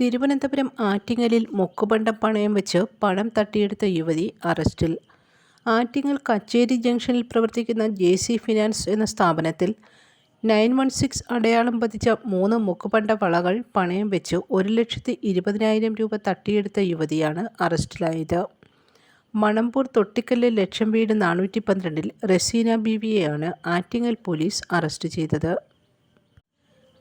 തിരുവനന്തപുരം ആറ്റിങ്ങലിൽ മുക്കുപണ്ടം പണയം വെച്ച് പണം തട്ടിയെടുത്ത യുവതി അറസ്റ്റിൽ. ആറ്റിങ്ങൽ കച്ചേരി ജംഗ്ഷനിൽ പ്രവർത്തിക്കുന്ന ജെ സി ഫിനാൻസ് എന്ന സ്ഥാപനത്തിൽ നയൻ വൺ സിക്സ് അടയാളം പതിച്ച മൂന്ന് മുക്കുപണ്ട വളകൾ പണയം വെച്ച് ഒരു ലക്ഷത്തി ഇരുപതിനായിരം രൂപ തട്ടിയെടുത്ത യുവതിയാണ് അറസ്റ്റിലായത്. മണമ്പൂർ തൊട്ടിക്കല്ല് ലക്ഷം വീട് നാനൂറ്റി പന്ത്രണ്ടിൽ റസീന ബീവിയെയാണ് ആറ്റിങ്ങൽ പോലീസ് അറസ്റ്റ് ചെയ്തത്.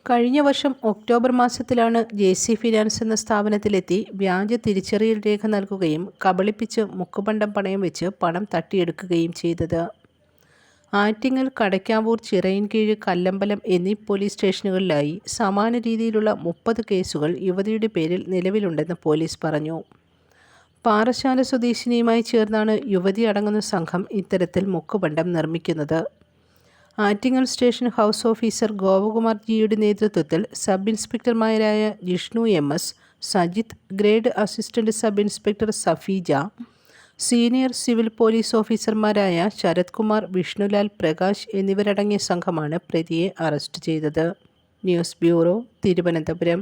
കഴിഞ്ഞ വർഷം ഒക്ടോബർ മാസത്തിലാണ് ജെ സി ഫിനാൻസ് എന്ന സ്ഥാപനത്തിലെത്തി വ്യാജ തിരിച്ചറിയൽ രേഖ നൽകുകയും കബളിപ്പിച്ച് മുക്കുപണ്ടം പണയം വെച്ച് പണം തട്ടിയെടുക്കുകയും ചെയ്തത്. ആറ്റിങ്ങൽ കടയ്ക്കാവൂർ ചിറയിൻകീഴ് കല്ലമ്പലം എന്നീ പോലീസ് സ്റ്റേഷനുകളിലായി സമാന രീതിയിലുള്ള മുപ്പത് കേസുകൾ യുവതിയുടെ പേരിൽ നിലവിലുണ്ടെന്ന് പോലീസ് പറഞ്ഞു. പാറശാല സ്വദേശിനിയുമായി ചേർന്നാണ് യുവതി അടങ്ങുന്ന സംഘം ഇത്തരത്തിൽ മുക്കുപണ്ടം നിർമ്മിക്കുന്നത്. Attingal station house officer Gopakumar ജിയുടെ നേതൃത്വത്തിൽ sub ഇൻസ്പെക്ടർമാരായ Jishnu M S Sajith grade assistant sub inspector Safeeja senior civil police ഓഫീസർമാരായ ശരത് കുമാർ വിഷ്ണുലാൽ പ്രകാശ് എന്നിവരടങ്ങിയ സംഘമാണ് പ്രതിയെ അറസ്റ്റ് ചെയ്തത്. News bureau Thiruvananthapuram.